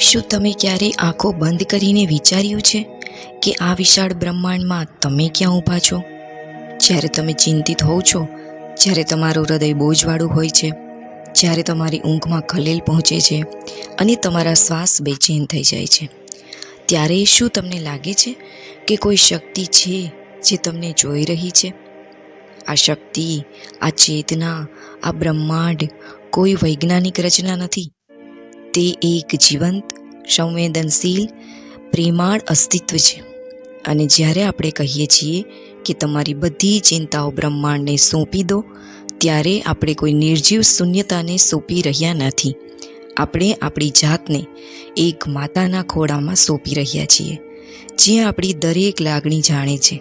શું તમે ક્યારેય આંખો બંધ કરીને વિચાર્યું છે કે આ વિશાળ બ્રહ્માંડમાં તમે ક્યાં ઊભા છો? જ્યારે તમે ચિંતિત હોવ છો, જ્યારે તમારું હૃદય બોજવાળું હોય છે, જ્યારે તમારી ઊંઘમાં ખલેલ પહોંચે છે અને તમારા શ્વાસ બેચેન થઈ જાય છે, ત્યારે શું તમને લાગે છે કે કોઈ શક્તિ છે જે તમને જોઈ રહી છે? આ શક્તિ, આ ચેતના, આ બ્રહ્માંડ કોઈ વૈજ્ઞાનિક રચના નથી. તે એક જીવંત, સંવેદનશીલ, પ્રેમાળ અસ્તિત્વ છે. અને જ્યારે આપણે કહીએ છીએ કે તમારી બધી ચિંતાઓ બ્રહ્માંડને સોંપી દો, ત્યારે આપણે કોઈ નિર્જીવ શૂન્યતાને સોંપી રહ્યા નથી. આપણે આપણી જાતને એક માતાના ખોળામાં સોંપી રહ્યા છીએ, જે આપણી દરેક લાગણી જાણે છે,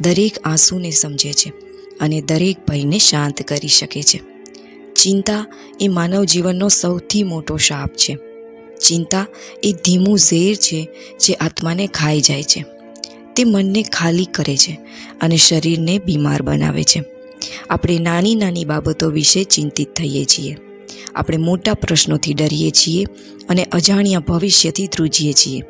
દરેક આંસુને સમજે છે અને દરેક ભયને શાંત કરી શકે છે. ચિંતા એ માનવ જીવનનો સૌથી મોટો શાપ છે. ચિંતા એ ધીમું ઝેર છે જે આત્માને ખાઈ જાય છે. તે મનને ખાલી કરે છે અને શરીરને બીમાર બનાવે છે. આપણે નાની નાની બાબતો વિશે ચિંતિત થઈએ છીએ. આપણે મોટા પ્રશ્નોથી ડરીએ છીએ અને અજાણ્યા ભવિષ્યથી ધ્રુજીએ છીએ.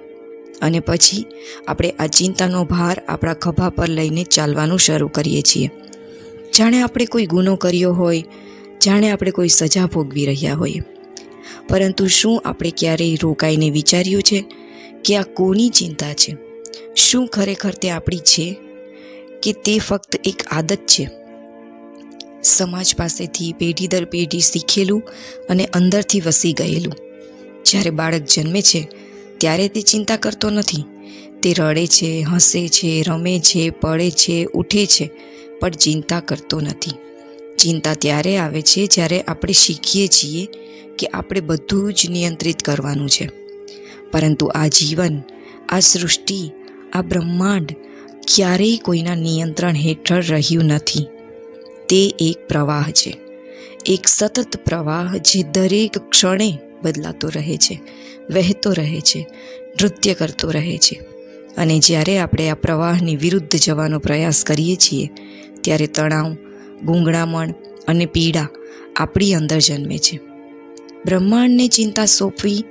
અને પછી આપણે આ ચિંતાનો ભાર આપણા ખભા પર લઈને ચાલવાનું શરૂ કરીએ છીએ. જાણે આપણે કોઈ ગુનો કર્યો હોય જાણે આપણે કોઈ સજા ભોગવી રહ્યા હોઈએ. પરંતુ શું આપણે ક્યારેય રોકાઈને વિચાર્યું છે કે આ કોની ચિંતા છે? શું ખરેખર તે આપણી છે કે તે ફક્ત એક આદત છે? સમાજ પાસેથી પેઢી દર પેઢી શીખેલું અને અંદરથી વસી ગયેલું. જ્યારે બાળક જન્મે છે, ત્યારે તે ચિંતા કરતો નથી. તે રડે છે, હસે છે, રમે છે, પડે છે, ઉઠે છે, પણ ચિંતા કરતો નથી. ચિંતા ત્યારે આવે છે જ્યારે આપણે શીખીએ છીએ કે આપણે બધું જ નિયંત્રિત કરવાનું છે. પરંતુ આ જીવન, આ સૃષ્ટિ, આ બ્રહ્માંડ ક્યારેય કોઈના નિયંત્રણ હેઠળ રહ્યું નથી. તે એક પ્રવાહ છે. એક સતત પ્રવાહ જે દરેક ક્ષણે બદલાતો રહે છે, વહેતો રહે છે, નૃત્ય કરતો રહે છે. અને જ્યારે આપણે આ પ્રવાહની વિરુદ્ધ જવાનો પ્રયાસ કરીએ છીએ, ત્યારે તણાવ ગૂંગળામણ અને પીડા આપણી અંદર જન્મે છે. બ્રહ્માંડને ચિંતા સોંપવી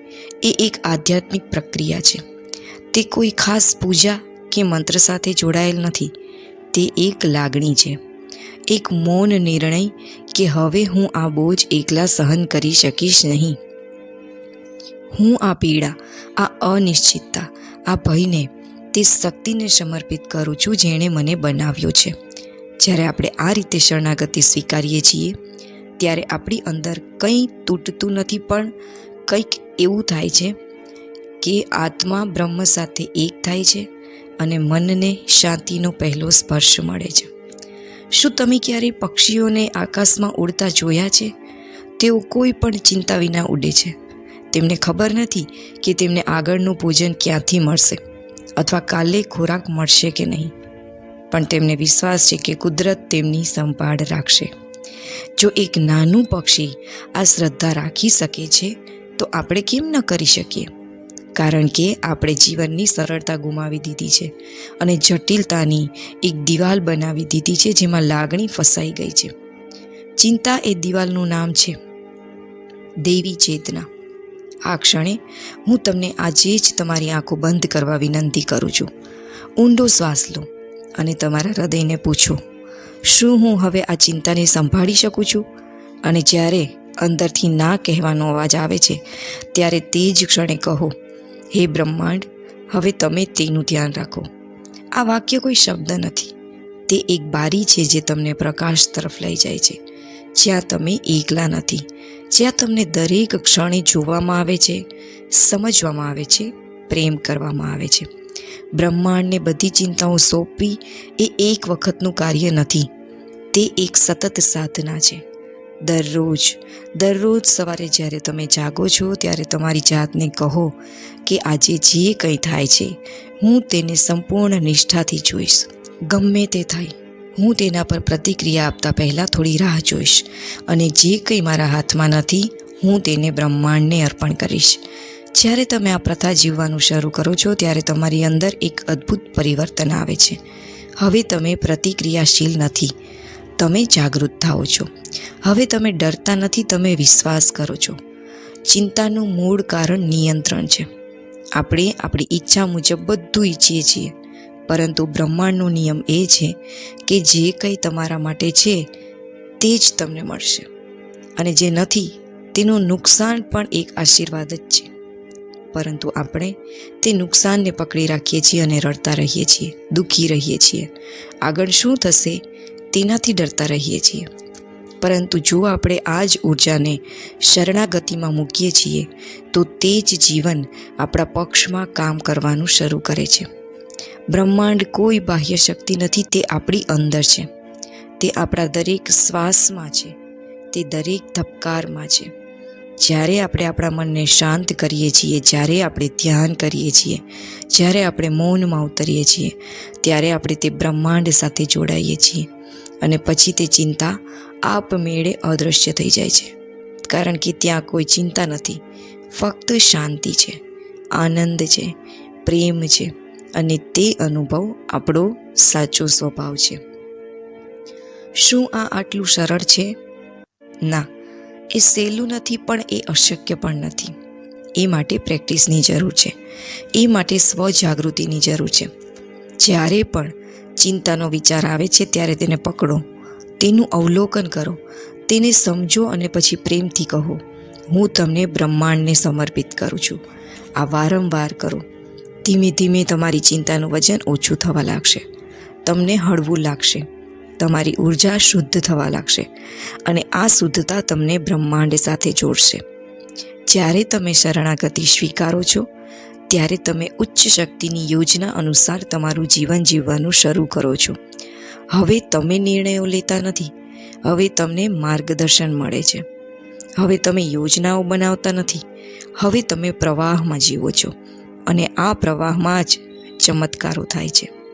એ એક આધ્યાત્મિક પ્રક્રિયા છે. તે કોઈ ખાસ પૂજા કે મંત્ર સાથે જોડાયેલ નથી. તે એક લાગણી છે. એક મૌન નિર્ણય કે હવે હું આ બોજ એકલા સહન કરી શકીશ નહીં. હું આ પીડા, આ અનિશ્ચિતતા, આ ભયને તે શક્તિને સમર્પિત કરું છું જેણે મને બનાવ્યો છે. જ્યારે આપણે આ રીતે શરણાગતિ સ્વીકારીએ છીએ, ત્યારે આપણી અંદર કંઈ તૂટતું નથી, પણ કંઈક એવું થાય છે કે આત્મા બ્રહ્મ સાથે એક થાય છે અને મનને શાંતિનો પહેલો સ્પર્શ મળે છે. શું તમે ક્યારેય પક્ષીઓને આકાશમાં ઉડતા જોયા છે? તેઓ કોઈ પણ ચિંતા વિના ઉડે છે. તેમને ખબર નથી કે તેમને આગળનું ભોજન ક્યાંથી મળશે અથવા કાલે ખોરાક મળશે કે નહીં. પણ તેમને વિશ્વાસ છે કે કુદરત તેમની સંભાળ રાખશે. જો એક નાનું પક્ષી આ શ્રદ્ધા રાખી શકે છે, તો આપણે કેમ ન કરી શકીએ? કારણ કે આપણે જીવનની સરળતા ગુમાવી દીધી છે અને જટિલતાની એક દિવાલ બનાવી દીધી છે જેમાં લાગણી ફસાઈ ગઈ છે. ચિંતા એ દિવાલનું નામ છે. દેવી ચેતના. આ ક્ષણે હું તમને આજે જ તમારી આંખો બંધ કરવા વિનંતી કરું છું. ઊંડો શ્વાસ લો. અને તમારા હૃદયને પૂછો, શું હું હવે આ ચિંતાને સંભાળી શકું છું? અને જ્યારે અંદરથી ના કહેવાનો અવાજ આવે છે, ત્યારે તે જ ક્ષણે કહો, હે બ્રહ્માંડ, હવે તમે તેનું ધ્યાન રાખો. આ વાક્ય કોઈ શબ્દ નથી. તે એક બારી છે જે તમને પ્રકાશ તરફ લઈ જાય છે. જ્યાં તમે એકલા નથી, જ્યાં તમને દરેક ક્ષણે જોવામાં આવે છે, સમજવામાં આવે છે, પ્રેમ કરવામાં આવે છે. બ્રહ્માંડને બધી ચિંતાઓ સોંપવી એ એક વખતનું કાર્ય નથી. તે એક સતત સાધના છે. દરરોજ દરરોજ સવારે જ્યારે તમે જાગો છો ત્યારે તમારી જાતને કહો કે આજે જે કંઈ થાય છે, હું તેને સંપૂર્ણ નિષ્ઠાથી જોઈશ. ગમે તે થાય, હું તેના પર પ્રતિક્રિયા આપતા પહેલાં થોડી રાહ જોઈશ અને જે કંઈ મારા હાથમાં નથી, હું તેને બ્રહ્માંડને અર્પણ કરીશ. જ્યારે તમે આ પ્રથા જીવવાનું શરૂ કરો છો, ત્યારે તમારી અંદર એક અદ્ભુત પરિવર્તન આવે છે. હવે તમે પ્રતિક્રિયાશીલ નથી. તમે જાગૃત થાઓ છો. હવે તમે ડરતા નથી, તમે વિશ્વાસ કરો છો. ચિંતાનું મૂળ કારણ નિયંત્રણ છે. આપણે આપણી ઈચ્છા મુજબ બધું ઈચ્છીએ છીએ. પરંતુ બ્રહ્માંડનો નિયમ એ છે કે જે કંઈ તમારા માટે છે, તે જ તમને મળશે. અને જે નથી, તેનું નુકસાન પણ એક આશીર્વાદ જ છે. પરંતુ આપણે તે નુકસાનને પકડી રાખીએ છીએ અને રડતા રહીએ છીએ, દુઃખી રહીએ છીએ. આગળ શું થશે તેનાથી ડરતા રહીએ છીએ. પરંતુ જો આપણે આ જ ઊર્જાને શરણાગતિમાં મૂકીએ છીએ, તો તે જ જીવન આપણા પક્ષમાં કામ કરવાનું શરૂ કરે છે. બ્રહ્માંડ કોઈ બાહ્ય શક્તિ નથી, તે આપણી અંદર છે. તે આપણા દરેક શ્વાસમાં છે. તે દરેક ધબકારમાં છે. જ્યારે આપણે આપણા મનને શાંત કરીએ છીએ, જ્યારે આપણે ધ્યાન કરીએ છીએ, જ્યારે આપણે મૌનમાં ઉતરીએ છીએ, ત્યારે આપણે તે બ્રહ્માંડ સાથે જોડાઈએ છીએ અને પછી તે ચિંતા આપમેળે અદૃશ્ય થઈ જાય છે. કારણ કે ત્યાં કોઈ ચિંતા નથી. ફક્ત શાંતિ છે, આનંદ છે, પ્રેમ છે અને તે અનુભવ આપણો સાચો સ્વભાવ છે. શું આ આટલું સરળ છે? ના. એ સહેલું નથી, પણ એ અશક્ય પણ નથી. એ માટે પ્રેક્ટિસની જરૂર છે. એ માટે સ્વજાગૃતિની જરૂર છે. જ્યારે પણ ચિંતાનો વિચાર આવે છે, ત્યારે તેને પકડો. તેનું અવલોકન કરો. તેને સમજો અને પછી પ્રેમથી કહો, હું તમને બ્રહ્માંડને સમર્પિત કરું છું. આ વારંવાર કરો. ધીમે ધીમે તમારી ચિંતાનું વજન ઓછું થવા લાગશે. તમને હળવું લાગશે. તમારી ઊર્જા શુદ્ધ થવા લાગશે અને આ શુદ્ધતા તમને બ્રહ્માંડ સાથે જોડશે. જ્યારે તમે શરણાગતિ સ્વીકારો છો, ત્યારે તમે ઉચ્ચ શક્તિની યોજના અનુસાર તમારું જીવન જીવવાનું શરૂ કરો છો. હવે તમે નિર્ણયો લેતા નથી, હવે તમને માર્ગદર્શન મળે છે. હવે તમે યોજનાઓ બનાવતા નથી, હવે તમે પ્રવાહમાં જીવો છો અને આ પ્રવાહમાં જ ચમત્કારો થાય છે.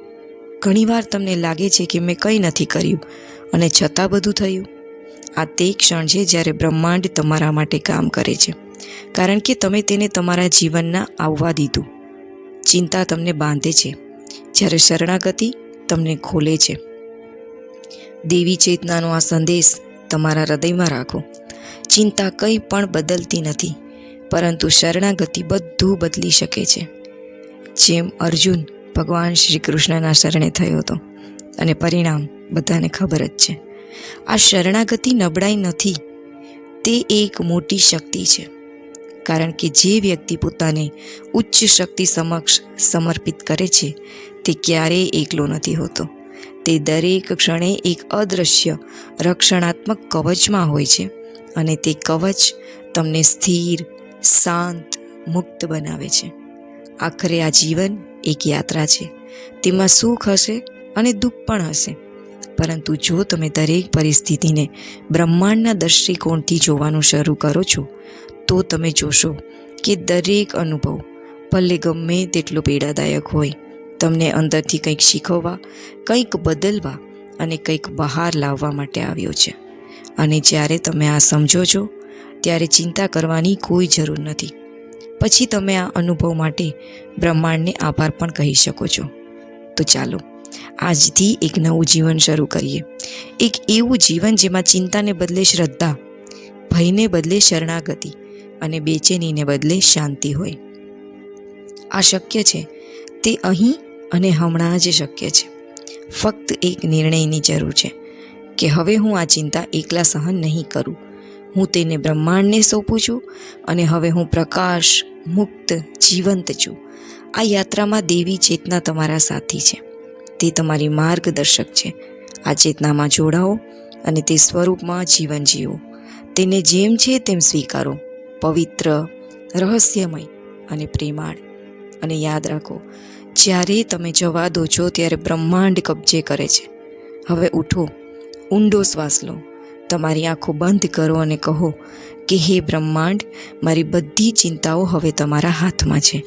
ઘણીવાર તમને લાગે છે કે મેં કંઈ નથી કર્યું અને છતાં બધું થયું. આ તે ક્ષણ છે જ્યારે બ્રહ્માંડ તમારા માટે કામ કરે છે. કારણ કે તમે તેને તમારા જીવનના આવવા દીધું. ચિંતા તમને બાંધે છે. જ્યારે શરણાગતિ તમને ખોલે છે. દેવી ચેતનાનો આ સંદેશ તમારા હૃદયમાં રાખો. ચિંતા કંઈ પણ બદલતી નથી, પરંતુ શરણાગતિ બધું બદલી શકે છે. જેમ અર્જુન ભગવાન શ્રી કૃષ્ણના શરણે થયો હતો. અને પરિણામ બધાને ખબર જ છે. આ શરણાગતિ નબળાઈ નથી. તે એક મોટી શક્તિ છે. કારણ કે જે વ્યક્તિ પોતાને ઉચ્ચ શક્તિ સમક્ષ સમર્પિત કરે છે, તે ક્યારેય એકલો નથી હોતો. તે દરેક ક્ષણે એક અદૃશ્ય રક્ષણાત્મક કવચમાં હોય છે અને તે કવચ તમને સ્થિર, શાંત, મુક્ત બનાવે છે. આખરે આ જીવન એક યાત્રા છે. તેમાં સુખ હશે અને દુઃખ પણ હશે. પરંતુ જો તમે દરેક પરિસ્થિતિને બ્રહ્માંડના દૃષ્ટિકોણથી જોવાનું શરૂ કરો છો, તો તમે જોશો કે દરેક અનુભવ ભલે ગમે તેટલો પીડાદાયક હોય. તમને અંદરથી કંઈક શીખવવા, કંઈક બદલવા અને કંઈક બહાર લાવવા માટે આવ્યો છે. અને જ્યારે તમે આ સમજો છો, ત્યારે ચિંતા કરવાની કોઈ જરૂર નથી. પછી તમે આ અનુભવ માટે બ્રહ્માંડને આભાર પણ કહી શકો છો. તો ચાલો, આજથી એક નવું જીવન શરૂ કરીએ. એક એવું જીવન જેમાં ચિંતાને બદલે શ્રદ્ધા, ભયને બદલે શરણાગતિ અને બેચેનીને બદલે શાંતિ હોય. આ શક્ય છે. તે અહીં અને હમણાં જ શક્ય છે. ફક્ત એક નિર્ણયની જરૂર છે કે હવે હું આ ચિંતા એકલા સહન નહીં કરું. હું તેને બ્રહ્માંડને સોંપું છું અને હવે હું પ્રકાશ મુક્ત, જીવંત છું. આ યાત્રામાં દેવી ચેતના તમારા સાથી છે. તે તમારી માર્ગદર્શક છે. આ ચેતનામાં જોડાઓ અને તે સ્વરૂપમાં જીવન જીવો. તેને જેમ છે તેમ સ્વીકારો. પવિત્ર, રહસ્યમય અને પ્રેમાળ. અને યાદ રાખો, જ્યારે તમે જવા દો છો ત્યારે બ્રહ્માંડ કબજે કરે છે. હવે ઉઠો, ઊંડો શ્વાસ લો. તમારી આંખો બંધ કરો અને કહો કે હે બ્રહ્માંડ, મારી બધી ચિંતાઓ હવે તમારા હાથમાં છે.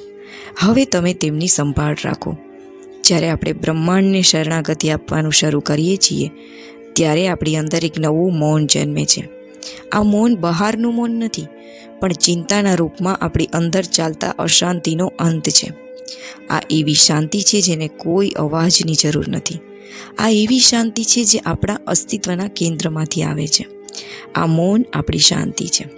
હવે તમે તેમની સંભાળ રાખો. જ્યારે આપણે બ્રહ્માંડને શરણાગતિ આપવાનું શરૂ કરીએ છીએ, ત્યારે આપણી અંદર એક નવું મૌન જન્મે છે. આ મૌન બહારનું મૌન નથી, પણ ચિંતાના રૂપમાં આપણી અંદર ચાલતા અશાંતિનો અંત છે. આ એવી શાંતિ છે જેને કોઈ અવાજની જરૂર નથી. આ એવી શાંતિ છે જે આપણા અસ્તિત્વના કેન્દ્રમાંથી આવે છે. આ મૌન આપણી શાંતિ છે.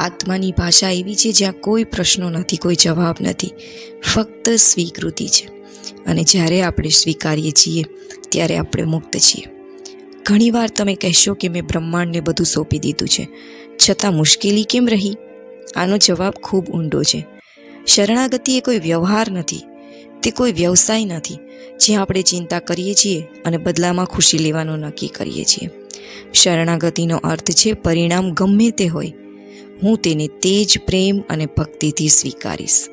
આત્માની ભાષા એવી છે જ્યાં કોઈ પ્રશ્નો નથી, કોઈ જવાબ નથી. ફક્ત સ્વીકૃતિ છે. અને જ્યારે આપણે સ્વીકારીએ છીએ, ત્યારે આપણે મુક્ત છીએ. ઘણીવાર તમે કહેશો કે મેં બ્રહ્માંડને બધું સોંપી દીધું છે. છતાં મુશ્કેલી કેમ રહી? આનો જવાબ ખૂબ ઊંડો છે. શરણાગતિ એ કોઈ વ્યવહાર નથી. તે કોઈ વ્યવસાય નથી. જ્યાં આપણે ચિંતા કરીએ છીએ અને બદલામાં ખુશી લેવાનું નક્કી કરીએ છીએ. શરણાગતિનો અર્થ છે, પરિણામ ગમે તે હોય, હું તેને તેજ પ્રેમ અને ભક્તિથી સ્વીકારીશ.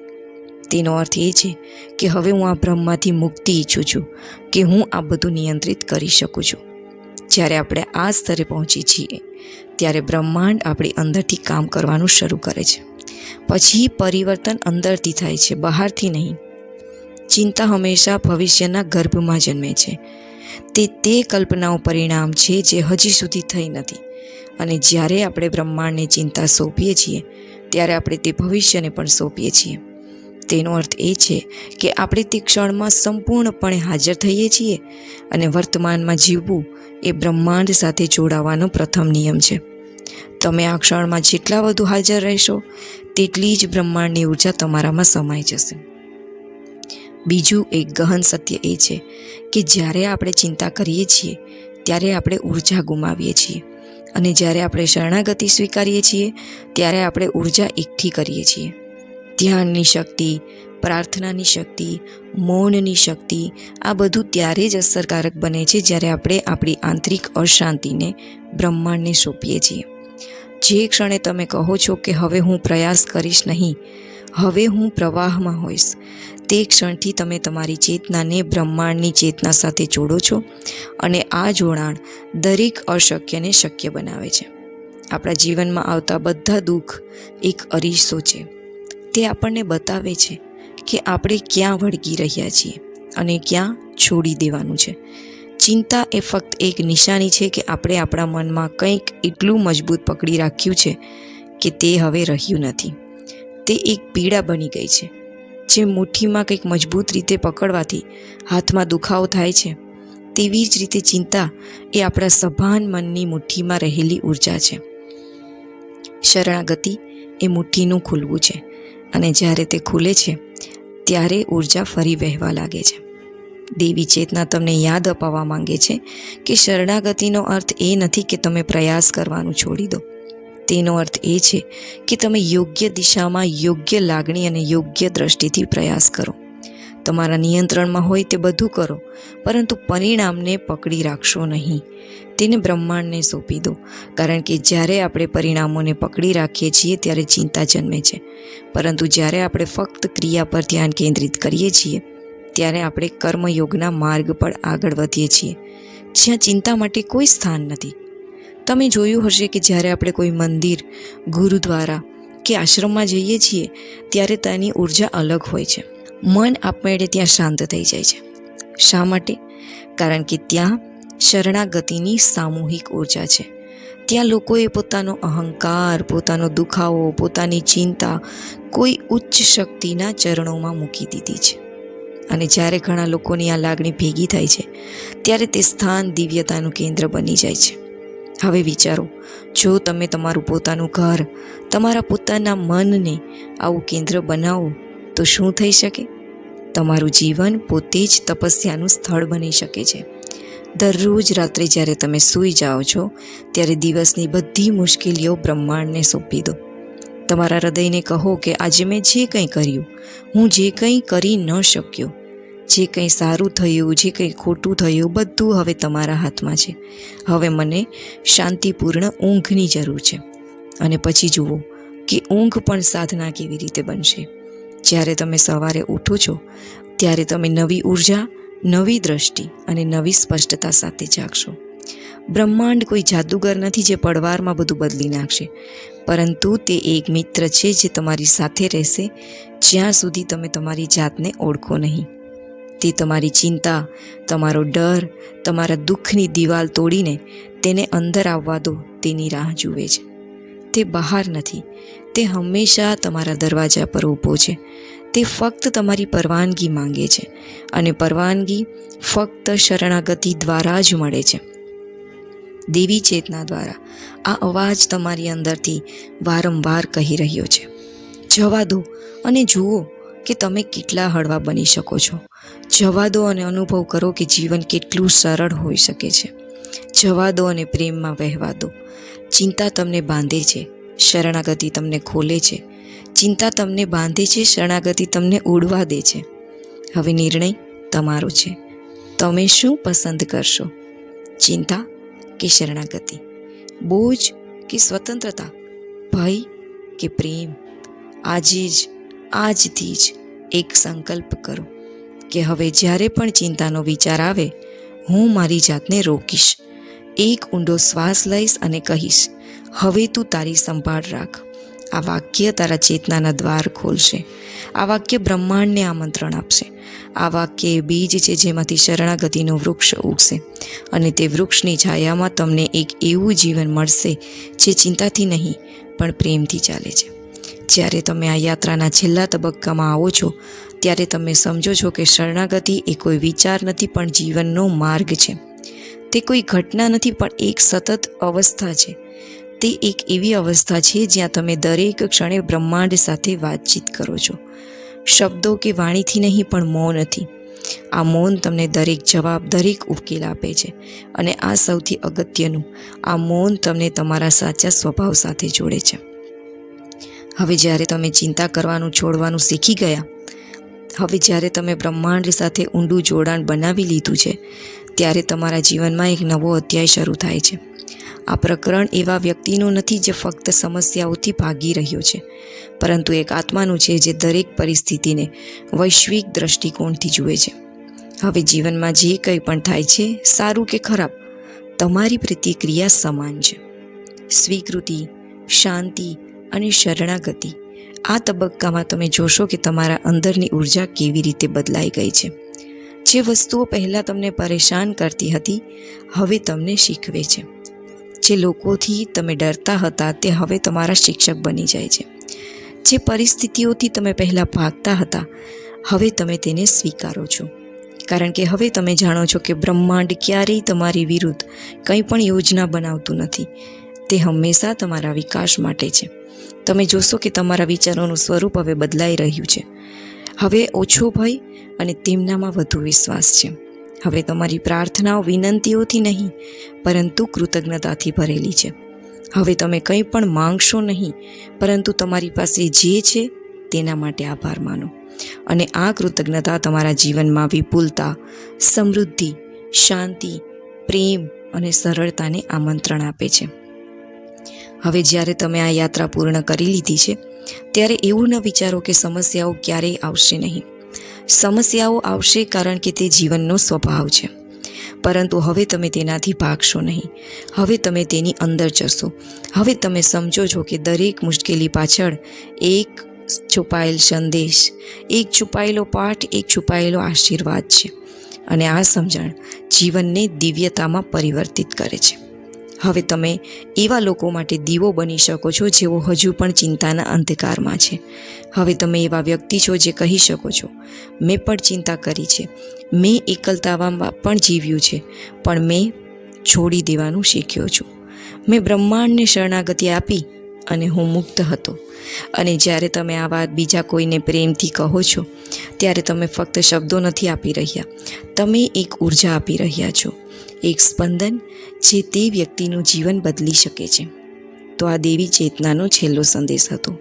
તેનો અર્થ એ છે કે હવે હું આ ભ્રમમાંથી મુક્તિ ઈચ્છું છું, કે હું આ બધું નિયંત્રિત કરી શકું છું. જ્યારે આપણે આ સ્તરે પહોંચી છીએ, ત્યારે બ્રહ્માંડ આપણી અંદરથી કામ કરવાનું શરૂ કરે છે. પછી પરિવર્તન અંદરથી થાય છે, બહારથી નહીં. ચિંતા હંમેશા ભવિષ્યના ગર્ભમાં જન્મે છે. તે તે કલ્પનાઓ પરિણામ છે જે હજી સુધી થઈ નથી. અને જ્યારે આપણે બ્રહ્માંડને ચિંતા સોંપીએ છીએ, ત્યારે આપણે તે ભવિષ્યને પણ સોંપીએ છીએ. તેનો અર્થ એ છે કે આપણે તે ક્ષણમાં સંપૂર્ણપણે હાજર થઈએ છીએ અને વર્તમાનમાં જીવવું એ બ્રહ્માંડ સાથે જોડાવાનો પ્રથમ નિયમ છે. તમે આ ક્ષણમાં જેટલા વધુ હાજર રહેશો, તેટલી જ બ્રહ્માંડની ઊર્જા તમારામાં સમાઈ જશે. બીજું એક ગહન સત્ય એ છે કે જ્યારે આપણે ચિંતા કરીએ છીએ, ત્યારે આપણે ઊર્જા ગુમાવીએ છીએ. અને જ્યારે આપણે શરણાગતિ સ્વીકારીએ છીએ, ત્યારે આપણે ઊર્જા એકઠી કરીએ છીએ. ધ્યાનની શક્તિ, પ્રાર્થનાની શક્તિ, મૌનની શક્તિ, આ બધું ત્યારે જ અસરકારક બને છે જ્યારે આપણે આપણી આંતરિક અશાંતિને બ્રહ્માંડને સોંપીએ છીએ. જે ક્ષણે તમે કહો છો કે હવે હું પ્રયાસ કરીશ નહીં હવે હું પ્રવાહમાં હોઈશ. તે ક્ષણથી તમે તમારી ચેતનાને બ્રહ્માંડની ચેતના સાથે જોડો છો અને આ જોડાણ દરેક અશક્યને શક્ય બનાવે છે. આપણા જીવનમાં આવતા બધા દુઃખ એક અરીસો છે. તે આપણને બતાવે છે કે આપણે ક્યાં વળગી રહ્યા છીએ અને ક્યાં છોડી દેવાનું છે. ચિંતા એ ફક્ત એક નિશાની છે કે આપણે આપણા મનમાં કંઈક એટલું મજબૂત પકડી રાખ્યું છે કે તે હવે રહ્યું નથી. તે એક પીડા બની ગઈ છે, જે મુઠ્ઠીમાં કંઈક મજબૂત રીતે પકડવાથી હાથમાં દુખાવો થાય છે. તેવી જ રીતે ચિંતા એ આપણા સભાન મનની મુઠ્ઠીમાં રહેલી ઊર્જા છે. શરણાગતિ એ મુઠ્ઠીનું ખુલવું છે અને જ્યારે તે ખુલે છે, ત્યારે ઊર્જા ફરી વહેવા લાગે છે. દેવી ચેતના તમને યાદ અપાવવા માંગે છે કે શરણાગતિનો અર્થ એ નથી કે તમે પ્રયાસ કરવાનું છોડી દો. તેનો અર્થ એ છે કે તમે યોગ્ય દિશામાં યોગ્ય લાગણી અને યોગ્ય દ્રષ્ટિથી પ્રયાસ કરો. તમારા નિયંત્રણમાં હોય તે બધું કરો, પરંતુ પરિણામને પકડી રાખશો નહીં. તેને બ્રહ્માંડને સોંપી દો, કારણ કે જ્યારે આપણે પરિણામોને પકડી રાખીએ છીએ ત્યારે ચિંતા જન્મે છે. પરંતુ જ્યારે આપણે ફક્ત ક્રિયા પર ધ્યાન કેન્દ્રિત કરીએ છીએ, ત્યારે આપણે કર્મયોગના માર્ગ પર આગળ વધીએ છીએ. જ્યાં ચિંતા માટે કોઈ સ્થાન નથી તમે જોયું હશે કે જ્યારે આપણે કોઈ મંદિર, ગુરુદ્વારા કે આશ્રમમાં જઈએ છીએ, ત્યારે તેની ઊર્જા અલગ હોય છે. મન આપમેળે ત્યાં શાંત થઈ જાય છે. શા માટે? કારણ કે ત્યાં શરણાગતિની સામૂહિક ઊર્જા છે. ત્યાં લોકોએ પોતાનો અહંકાર, પોતાનો દુખાવો, પોતાની ચિંતા કોઈ ઉચ્ચ શક્તિના ચરણોમાં મૂકી દીધી છે. અને જ્યારે ઘણા લોકોની આ લાગણી ભેગી થાય છે, ત્યારે તે સ્થાન દિવ્યતાનું કેન્દ્ર બની જાય છે. હવે વિચારો, જો તમે તમારું પોતાનું ઘર, તમારા પોતાના મનને આવું કેન્દ્ર બનાવો, તો શું થઈ શકે? તમારું જીવન પોતે જ તપસ્યાનું સ્થળ બની શકે છે. દરરોજ રાત્રે જ્યારે તમે સૂઈ જાઓ છો, ત્યારે દિવસની બધી મુશ્કેલીઓ બ્રહ્માંડને સોંપી દો. તમારા હૃદયને કહો કે, આજે મેં જે કંઈ કર્યું, હું જે કંઈ કરી ન શક્યો. જે કંઈ સારું થયું, જે કંઈ ખોટું થયું, બધું હવે તમારા હાથમાં છે. હવે મને શાંતિપૂર્ણ ઊંઘની જરૂર છે. અને પછી જુઓ કે ઊંઘ પણ સાધના કેવી રીતે બનશે. જ્યારે તમે સવારે ઉઠો છો, ત્યારે તમે નવી ઊર્જા, નવી દ્રષ્ટિ અને નવી સ્પષ્ટતા સાથે જાગશો. બ્રહ્માંડ કોઈ જાદુગર નથી જે પડવારમાં બધું બદલી નાખશે. પરંતુ તે એક મિત્ર છે જે તમારી સાથે રહેશે જ્યાં સુધી તમે તમારી જાતને ઓળખો નહીં. તે તમારી ચિંતા, તમારો ડર, તમારા દુઃખની દિવાલ તોડીને તેને અંદર આવવા દો, તેની રાહ જુએ છે. તે બહાર નથી. તે હંમેશા તમારા દરવાજા પર ઊભો છે. તે ફક્ત તમારી પરવાનગી માંગે છે અને પરવાનગી ફક્ત શરણાગતિ દ્વારા જ મળે છે. દેવી ચેતના દ્વારા આ અવાજ તમારી અંદરથી વારંવાર કહી રહ્યો છે. જવા દો અને જુઓ કે તમે કેટલા હળવા બની શકો છો. જવા દો અને અનુભવ કરો કે જીવન કેટલું સરળ હોઈ શકે છે. જવા દો અને પ્રેમમાં વહેવા દો. ચિંતા તમને બાંધે છે, શરણાગતિ તમને ખોલે છે. ચિંતા તમને બાંધે છે, શરણાગતિ તમને ઉડવા દે છે. હવે નિર્ણય તમારો છે. તમે શું પસંદ કરશો? ચિંતા કે શરણાગતિ? બોજ કે સ્વતંત્રતા? ભય કે પ્રેમ? આજે જ, આજથી જ એક સંકલ્પ કરો કે હવે જ્યારે પણ ચિંતાનો વિચાર આવે, હું મારી જાતને રોકીશ. એક ઊંડો શ્વાસ લઈશ અને કહીશ, હવે તું તારી સંભાળ રાખ. આ વાક્ય તારા ચેતનાના દ્વાર ખોલશે. આ વાક્ય બ્રહ્માંડને આમંત્રણ આપશે. આ વાક્ય એ બીજ છે જેમાંથી શરણાગતિનું વૃક્ષ ઉગશે. અને તે વૃક્ષની છાયામાં તમને એક એવું જીવન મળશે જે ચિંતાથી નહીં, પણ પ્રેમથી ચાલે છે. જ્યારે તમે આ યાત્રાના છેલ્લા તબક્કામાં આવો છો, ત્યારે તમે સમજો છો કે શરણાગતિ એ કોઈ વિચાર નથી, પણ જીવનનો માર્ગ છે. તે કોઈ ઘટના નથી, પણ એક સતત અવસ્થા છે. તે એક એવી અવસ્થા છે જ્યાં તમે દરેક ક્ષણે બ્રહ્માંડ સાથે વાતચીત કરો છો. શબ્દો કે વાણીથી નહીં, પણ મૌનથી આ મૌન તમને દરેક જવાબ, દરેક ઉકેલ આપે છે. અને આ સૌથી અગત્યનું, આ મૌન તમને તમારા સાચા સ્વભાવ સાથે જોડે છે. હવે જ્યારે તમે ચિંતા કરવાનું, છોડવાનું શીખી ગયા, હવે જ્યારે તમે બ્રહ્માંડ સાથે ઊંડું જોડાણ બનાવી લીધું છે, ત્યારે તમારા જીવનમાં એક નવો અધ્યાય શરૂ થાય છે. આ પ્રકરણ એવા વ્યક્તિનું નથી જે ફક્ત સમસ્યાઓથી ભાગી રહ્યો છે, પરંતુ એક આત્માનું છે જે દરેક પરિસ્થિતિને વૈશ્વિક દ્રષ્ટિકોણથી જુએ છે. હવે જીવનમાં જે કંઈ પણ થાય છે, સારું કે ખરાબ, તમારી પ્રતિક્રિયા સમાન છે. સ્વીકૃતિ, શાંતિ અને શરણાગતિ. આ તબક્કામાં તમે જોશો કે તમારા અંદરની ઊર્જા કેવી રીતે બદલાઈ ગઈ છે. જે વસ્તુઓ પહેલાં તમને પરેશાન કરતી હતી, હવે તમને શીખવે છે. જે લોકોથી તમે ડરતા હતા, તે હવે તમારા શિક્ષક બની જાય છે. જે પરિસ્થિતિઓથી તમે પહેલાં ભાગતા હતા, હવે તમે તેને સ્વીકારો છો. કારણ કે હવે તમે જાણો છો કે બ્રહ્માંડ ક્યારેય તમારી વિરુદ્ધ કંઈ પણ યોજના બનાવતું નથી. તે હંમેશા તમારા વિકાસ માટે છે. તમે જોશો કે તમારા વિચારોનું સ્વરૂપ હવે બદલાઈ રહ્યું છે. હવે ઓછો ભય અને તેમનામાં વધુ વિશ્વાસ છે. હવે તમારી પ્રાર્થનાઓ વિનંતીઓથી નહીં, પરંતુ કૃતજ્ઞતાથી ભરેલી છે. હવે તમે કંઈ પણ માંગશો નહીં, પરંતુ તમારી પાસે જે છે તેના માટે આભાર માનો. અને આ કૃતજ્ઞતા તમારા જીવનમાં વિપુલતા, સમૃદ્ધિ, શાંતિ, પ્રેમ અને સરળતાને આમંત્રણ આપે છે. હવે જ્યારે તમે આ યાત્રા પૂર્ણ કરી લીધી છે, ત્યારે એવું ન વિચારો કે સમસ્યાઓ ક્યારેય આવશે નહીં. સમસ્યાઓ આવશે કારણ કે તે જીવનનો સ્વભાવ છે. પરંતુ હવે તમે તેનાથી ભાગશો નહીં. હવે તમે તેની અંદર જશો હવે તમે સમજો છો કે દરેક મુશ્કેલી પાછળ એક છુપાયેલ સંદેશ, એક છુપાયેલો પાઠ, એક છુપાયેલો આશીર્વાદ છે. અને આ સમજણ જીવનને દિવ્યતામાં પરિવર્તિત કરે છે. હવે તમે એવા લોકો માટે દીવો બની શકો છો જેઓ હજુ પણ ચિંતાના અંધકારમાં છે. હવે તમે એવા વ્યક્તિ છો જે કહી શકો છો, મેં પણ ચિંતા કરી છે. મેં એકલતાવામાં પણ જીવ્યું છે, પણ મેં છોડી દેવાનું શીખ્યો છું. મેં બ્રહ્માંડને શરણાગતિ આપી અને હું મુક્ત હતો. અને જ્યારે તમે આ વાત બીજા કોઈને પ્રેમથી કહો છો, ત્યારે તમે ફક્ત શબ્દો નથી આપી રહ્યા. તમે એક ઊર્જા આપી રહ્યા છો. એક સ્પંદન જે તે વ્યક્તિનું જીવન બદલી શકે છે. તો આ દેવી ચેતનાનો છેલ્લો સંદેશ હતો.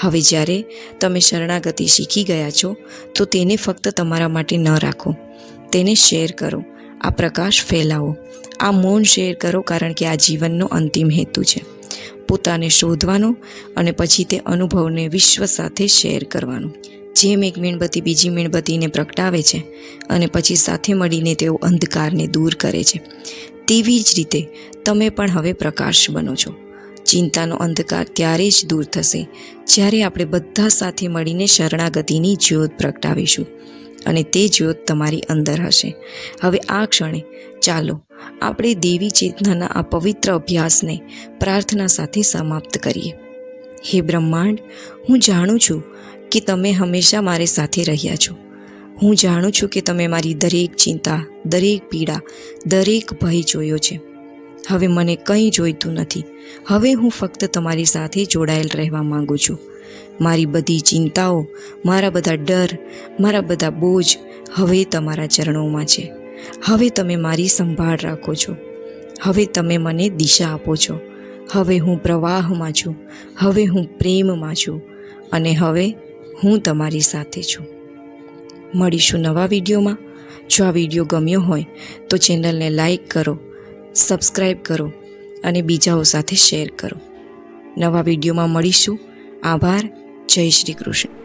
હવે જ્યારે તમે શરણાગતિ શીખી ગયા છો, તો તેને ફક્ત તમારા માટે ન રાખો. તેને શેર કરો. આ પ્રકાશ ફેલાવો. આ મૌન શેર કરો કારણ કે આ જીવનનો અંતિમ હેતુ છે. પોતાને શોધવાનો અને પછી તે અનુભવને વિશ્વ સાથે શેર કરવાનો. જેમ એક મીણબત્તી બીજી મીણબત્તીને પ્રગટાવે છે અને પછી સાથે મળીને તેઓ અંધકારને દૂર કરે છે. તેવી જ રીતે તમે પણ હવે પ્રકાશ બનો છો. ચિંતાનો અંધકાર ત્યારે જ દૂર થશે? જ્યારે આપણે બધા સાથે મળીને શરણાગતિની જ્યોત પ્રગટાવીશું અને તે જ્યોત તમારી અંદર હશે. હવે આ ક્ષણે ચાલો આપણે દેવી ચેતનાના આ પવિત્ર અભ્યાસને પ્રાર્થના સાથે સમાપ્ત કરીએ. હે બ્રહ્માંડ, હું જાણું છું કે તમે હંમેશા મારી સાથે રહ્યા છો. હું જાણું છું કે તમે મારી દરેક ચિંતા, દરેક પીડા, દરેક ભય જોયો છે. હવે મને કંઈ જોઈતું નથી. હવે હું ફક્ત તમારી સાથે જોડાયેલ રહેવા માંગુ છું. મારી બધી ચિંતાઓ, મારા બધા ડર, મારા બધા બોજ હવે તમારા ચરણોમાં છે. હવે તમે મારી સંભાળ રાખો છો. હવે તમે મને દિશા આપો છો. હવે હું પ્રવાહમાં છું. હવે હું પ્રેમમાં છું. અને હવે હું તમારી સાથે છું. મળીશું નવા વિડીયોમાં. જો આ વીડિયો ગમ્યો હોય, તો ચેનલને લાઈક કરો સબસ્ક્રાઈબ કરો અને બીજાઓ સાથે શેર કરો. નવા વિડીયોમાં મળીશું. આભાર. જય શ્રી કૃષ્ણ.